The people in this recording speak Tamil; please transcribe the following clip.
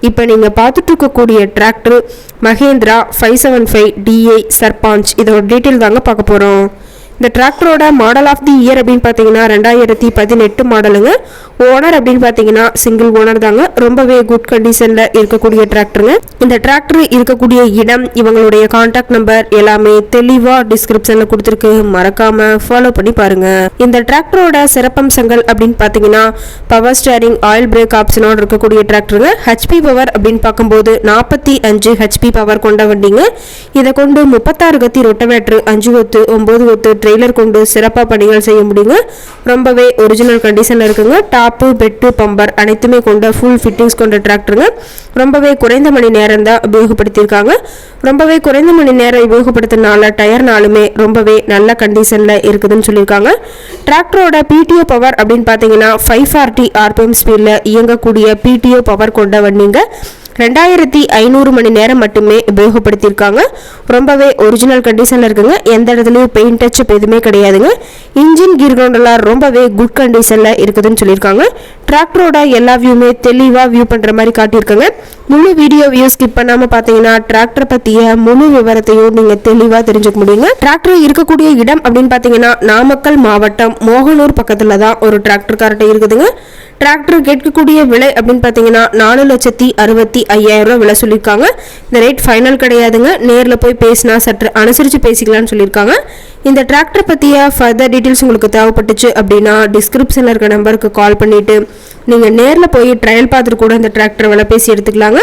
இப்போ நீங்கள் பார்த்துட்டு இருக்கக்கூடிய tractor Mahindra five seven five DI Sarpanch. இதோட டீட்டெயில் தாங்க பார்க்க போகிறோம் இந்த டிராக்டரோட மாடல் ஆஃப் தி இயர் அப்படின்னு பார்த்தீங்கன்னா ரெண்டாயிரத்தி பதினெட்டு மாடலுங்க ஓனர் அப்படின்னு பார்த்தீங்கன்னா சிங்கிள் ஓனர் தாங்க. ரொம்பவே குட் கண்டிஷனில் இருக்கக்கூடிய டிராக்டருங்க இந்த டிராக்டர் இருக்கக்கூடிய இடம் இவங்களுடைய காண்டாக்ட் நம்பர் எல்லாமே தெளிவாக டிஸ்கிரிப்ஷனில் கொடுத்துருக்கு. மறக்காமல் ஃபாலோ பண்ணி பாருங்க. இந்த டிராக்டரோட சிறப்பம்சங்கள் அப்படின்னு பார்த்தீங்கன்னா பவர் ஸ்டேரிங் ஆயில் பிரேக் ஆப்ஷனோடு இருக்கக்கூடிய டிராக்டருங்க ஹெச்பி பவர் அப்படின்னு பார்க்கும்போது நாற்பத்தி அஞ்சு ஹெச்பி பவர் கொண்ட வண்டிங்க. இதை கொண்டு முப்பத்தாறு கத்தி ரொட்டவேட்ரு அஞ்சு கொத்து ஒம்பது கொத்து ட்ரெய்லர் கொண்டு சிறப்பாக பணிகள் செய்ய முடியுங்க. ரொம்பவே ஒரிஜினல் கண்டிஷனில் இருக்குங்க. டாப்பு பெட்டு பம்பர் அனைத்துமே கொண்ட ஃபுல் ஃபிட்டிங்ஸ் கொண்ட டிராக்டருங்க ரொம்பவே குறைந்த மணி நேரம் தான் உபயோகப்படுத்தியிருக்காங்க. ரொம்பவே குறைந்த மணி நேரம் உபயோகப்படுத்தினால டயர்னாலுமே ரொம்பவே நல்ல கண்டிஷனில் இருக்குதுன்னு சொல்லியிருக்காங்க. டிராக்டரோட பிடிஓ பவர் அப்படின்னு பார்த்தீங்கன்னா ஃபைவ் ஃபார்ட்டி ஆர்பிஎம் ஸ்பீடில் இயங்கக்கூடிய பிடிஓ பவர் கொண்ட வண்டிங்க. ரெண்டாயிரத்தி ஐநூறு மணி நேரம் மட்டுமே உபயோகப்படுத்தியிருக்காங்க. ரொம்பவே ஒரிஜினல் கண்டிஷனில் இருக்குங்க. எந்த இடத்துலையும் பெயிண்ட் டச் எதுவுமே கிடையாதுங்க. இன்ஜின் கீர் கிரவுண்டெல்லாம் ரொம்பவே குட் கண்டிஷனில் இருக்குதுன்னு சொல்லியிருக்காங்க. டிராக்டரோட எல்லா வியூமே தெளிவாக வியூ பண்ணுற மாதிரி காட்டியிருக்காங்க. முழு வீடியோ வியூ ஸ்கிப் பண்ணாமல் பார்த்தீங்கன்னா டிராக்டர் பற்றிய முழு விவரத்தையும் நீங்கள் தெளிவாக தெரிஞ்சுக்க முடியுங்க. டிராக்டர் இருக்கக்கூடிய இடம் அப்படின்னு பார்த்தீங்கன்னா நாமக்கல் மாவட்டம் மோகனூர் பக்கத்தில் தான் ஒரு டிராக்டர் கார்ட்டை இருக்குதுங்க. டிராக்டர் கேட்கக்கூடிய விலை அப்படின்னு பார்த்தீங்கன்னா நாலு லட்சத்தி அறுபத்தி ஐயாயிரம் ரூபாய் விலை சொல்லியிருக்காங்க. இந்த ரேட் ஃபைனல் கிடையாதுங்க. நேரில் போய் பேசினா சற்று அனுசரித்து பேசிக்கலாம்னு சொல்லியிருக்காங்க. இந்த டிராக்டர் பற்றிய ஃபர்தர் டீட்டெயில்ஸ் உங்களுக்கு தேவைப்பட்டுச்சு அப்படின்னா டிஸ்கிரிப்ஷனில் இருக்க நம்பருக்கு கால் பண்ணிவிட்டு நீங்கள் நேரில் போய் ட்ரையல் பார்த்துட்டு கூட இந்த டிராக்டர் விலை பேசி எடுத்துக்கலாங்க.